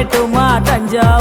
ஏறி தஞ்சா